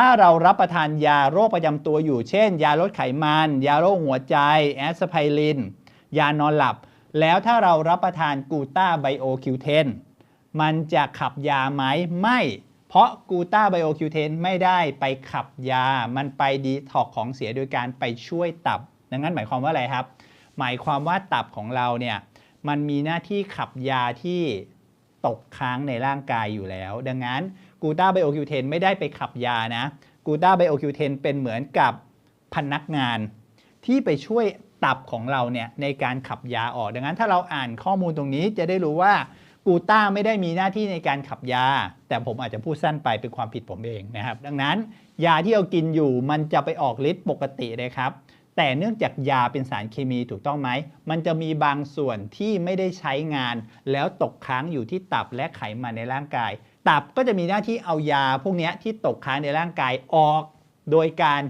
ถ้าเรารับประทานยาโรคประจำตัวอยู่ เช่น ยาลดไขมัน ยาโรคหัวใจ แอสไพริน ยานอนหลับ แล้วถ้าเรารับประทานกูต้าไบโอคิวเทนมันจะขับยาไหมไม่ เพราะกูต้าไบโอคิวเทนไม่ได้ไปขับยา มันไปดีท็อกของเสียโดยการไปช่วยตับ ดังนั้นหมายความว่าอะไรครับ หมายความว่าตับของเราเนี่ยมันมีหน้าที่ขับยาที่ ตกค้างในร่างกายอยู่แล้ว ดังนั้นกูต้าไบโอคิวเทนไม่ได้ไปขับยานะกูต้าไบโอคิวเทนเป็นเหมือนกับพนักงาน ที่ไปช่วยตับของเราเนี่ยในการขับยาออก ดังนั้นถ้าเราอ่านข้อมูลตรงนี้จะได้รู้ว่ากูต้าไม่ได้มีหน้าที่ในการขับยา แต่ผมอาจจะพูดสั้นไปเป็นความผิดผมเองนะครับ ดังนั้นยาที่เรากินอยู่มันจะไปออกฤทธิ์ปกติเลยครับ แต่เนื่องจากยาเป็นสารเคมีถูกต้องไหม มันจะมีบางส่วนที่ไม่ได้ใช้งาน แล้วตกค้างอยู่ที่ตับและไขมันในร่างกาย ตับก็จะมีหน้าที่เอายาพวกนี้ที่ตกค้างในร่างกายออก โดยการ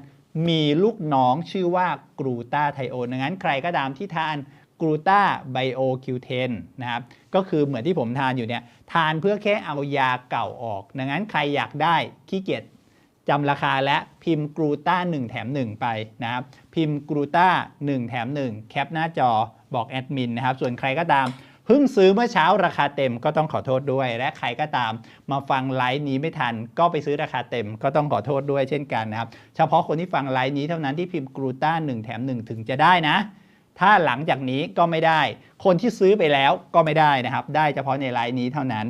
มีลูกน้องชื่อว่ากรูตาไทโอนดังนั้นใครก็ตามที่ทานกรูตาไบโอคิวเทนนะครับ ก็คือเหมือนที่ผมทานอยู่เนี่ย ทานเพื่อแค่เอายาเก่าออก ดังนั้นใครอยากได้ขี้เกียจ จำราคาและพิมพ์กรูต้า1 แถม 1 ไปนะครับ พิมพ์กรูต้า 1 แถม 1 แคปหน้าจอบอกแอดมินนะครับ ส่วนใครก็ตามเพิ่งซื้อเมื่อเช้าราคาเต็มก็ต้องขอโทษด้วย และใครก็ตามมาฟังไลฟ์นี้ไม่ทัน ก็ไปซื้อราคาเต็มก็ต้องขอโทษด้วยเช่นกันนะครับ เฉพาะคนที่ฟังไลฟ์นี้เท่านั้นที่พิมพ์กรูต้า 1 แถม 1 ถึงจะได้นะ ถ้าหลังจากนี้ก็ไม่ได้ คนที่ซื้อไปแล้วก็ไม่ได้นะครับ ได้เฉพาะในไลฟ์นี้เท่านั้น